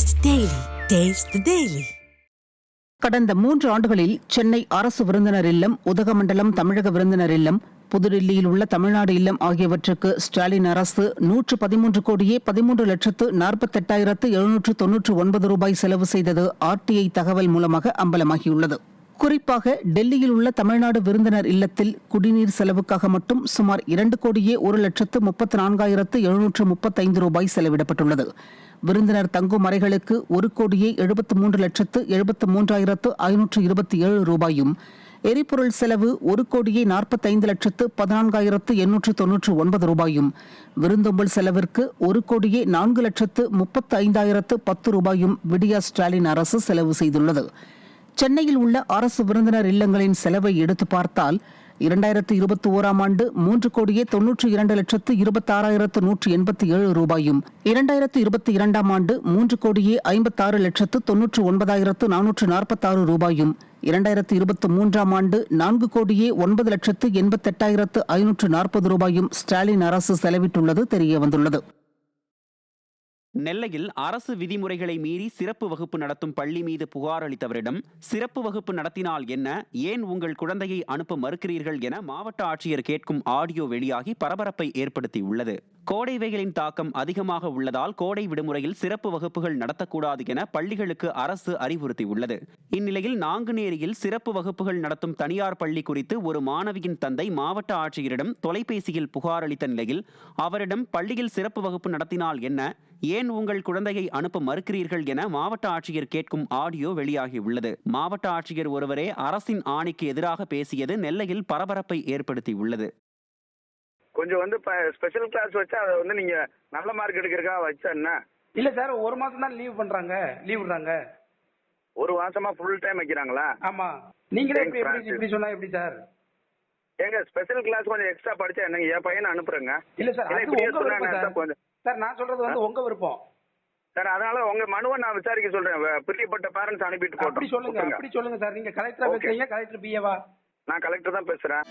Taste daily taste daily கடந்த மூன்று ஆண்டுகளில் சென்னை அரசு விருந்தினர் இல்லம் உதகமண்டலம் தமிழக விருந்தினர் இல்லம் புதுடில்லியில் உள்ள தமிழ்நாடு இல்லம் ஆகியவற்றுக்கு ஸ்டாலின் அரசு நூற்று பதிமூன்று கோடியே பதிமூன்று லட்சத்து நாற்பத்தெட்டாயிரத்து எழுநூற்று தொன்னூற்று ஒன்பது ரூபாய் செலவு செய்தது ஆர்டிஐ தகவல் மூலமாக அம்பலமாகியுள்ளது. குறிப்பாக டெல்லியில் உள்ள தமிழ்நாடு விருந்தினர் இல்லத்தில் குடிநீர் செலவுக்காக மட்டும் சுமார் இரண்டு கோடியே ஒரு லட்சத்து முப்பத்து நான்காயிரத்து எழுநூற்று முப்பத்தைந்து ரூபாய் செலவிடப்பட்டுள்ளது. விருந்தினர் தங்கும் அறைகளுக்கு ஒரு கோடியே எழுபத்து மூன்று லட்சத்து எழுபத்து மூன்றாயிரத்து ஐநூற்று இருபத்தி ஏழு ரூபாயும் எரிபொருள் செலவு ஒரு கோடியே நாற்பத்தைந்து லட்சத்து பதினான்காயிரத்து எண்ணூற்று தொன்னூற்று ஒன்பது ரூபாயும் விருந்தோம்பல் செலவிற்கு ஒரு கோடியே நான்கு லட்சத்து முப்பத்து ஐந்தாயிரத்து பத்து ரூபாயும் விடியா ஸ்டாலின் அரசு செலவு செய்துள்ளது. சென்னையில் உள்ள அரசு விருந்தினர் இல்லங்களின் செலவை எடுத்து பார்த்தால் இரண்டாயிரத்து இருபத்தி ஓராம் ஆண்டு மூன்று கோடியே தொன்னூற்றி இரண்டு லட்சத்து இருபத்தாறாயிரத்து நூற்று எண்பத்தி ஏழு ரூபாயும் இரண்டாயிரத்து இருபத்தி இரண்டாம் ஆண்டு மூன்று கோடியே ஐம்பத்தாறு லட்சத்து தொன்னூற்று ஒன்பதாயிரத்து நானூற்று நாற்பத்தாறு ரூபாயும் இரண்டாயிரத்து இருபத்தி மூன்றாம் ஆண்டு நான்கு கோடியே ஒன்பது லட்சத்து எண்பத்தெட்டாயிரத்து ஐநூற்று நாற்பது ரூபாயும் ஸ்டாலின் அரசு செலவிட்டுள்ளது தெரியவந்துள்ளது. நெல்லையில் அரசு விதிமுறைகளை மீறி சிறப்பு வகுப்பு நடத்தும் பள்ளி மீது புகார் அளித்தவரிடம் சிறப்பு வகுப்பு நடத்தினால் என்ன? ஏன் உங்கள் குழந்தையை அனுப்ப மறுக்கிறீர்கள் என மாவட்ட ஆட்சியர் கேட்கும் ஆடியோ வெளியாகி பரபரப்பை ஏற்படுத்தியுள்ளது. கோடை வெயிலின் தாக்கம் அதிகமாக உள்ளதால் கோடை விடுமுறையில் சிறப்பு வகுப்புகள் நடத்தக்கூடாது என பள்ளிகளுக்கு அரசு அறிவுறுத்தியுள்ளது. இந்நிலையில் நாங்குநேரியில் சிறப்பு வகுப்புகள் நடத்தும் தனியார் பள்ளி குறித்து ஒரு மாணவியின் தந்தை மாவட்ட ஆட்சியரிடம் தொலைபேசியில் புகார் அளித்த நிலையில் அவரிடம் பள்ளியில் சிறப்பு வகுப்பு நடத்தினால் என்ன ஏன் உங்கள் குழந்தையை அனுப்ப மறுக்கிறீர்கள் என மாவட்ட ஆட்சியர் கேட்கும் ஆடியோ வெளியாகியுள்ளது. மாவட்ட ஆட்சியர் ஒருவரே அரசின் ஆணைக்கு எதிராக பேசியது நெல்லையில் பரபரப்பை ஏற்படுத்தியுள்ளது. கொஞ்சம் வந்து ஸ்பெஷல் கிளாஸ் வச்சா அதை வந்து நீங்க நல்ல மார்க் எடுக்கிறதுக்காக வச்சா என்ன? இல்ல சார் ஒரு மாசம் தான் லீவ் பண்றாங்க. லீவ் விடுறாங்க. ஒரு மாசமா ஃபுல் டைம் வைக்கிறாங்களா? ஆமா. நீங்களே இப்படி சொன்னா எப்படி சார் ஏங்க ஸ்பெஷல் கிளாஸ் கொஞ்சம் எக்ஸ்ட்ரா படிச்சா என்னங்க என் பையனை அனுப்புறேங்க. இல்ல சார் அது கொஞ்சம். சார் நான் சொல்றது வந்து உங்க விருப்பம். சார் அதனால உங்க மனுவை நான் விசாரிக்க சொல்றேன். பிரியப்பட்ட பேரண்ட்ஸ் அனுப்பிட்டு அப்படி போட்டோம் சொல்லுங்க விட்டுருங்க. அப்படி சொல்லுங்க சார் நீங்க கலெக்டரா. பேசுறீங்க கலெக்டர் பிஏவா நான் கலெக்டர் தான் பேசுறேன்.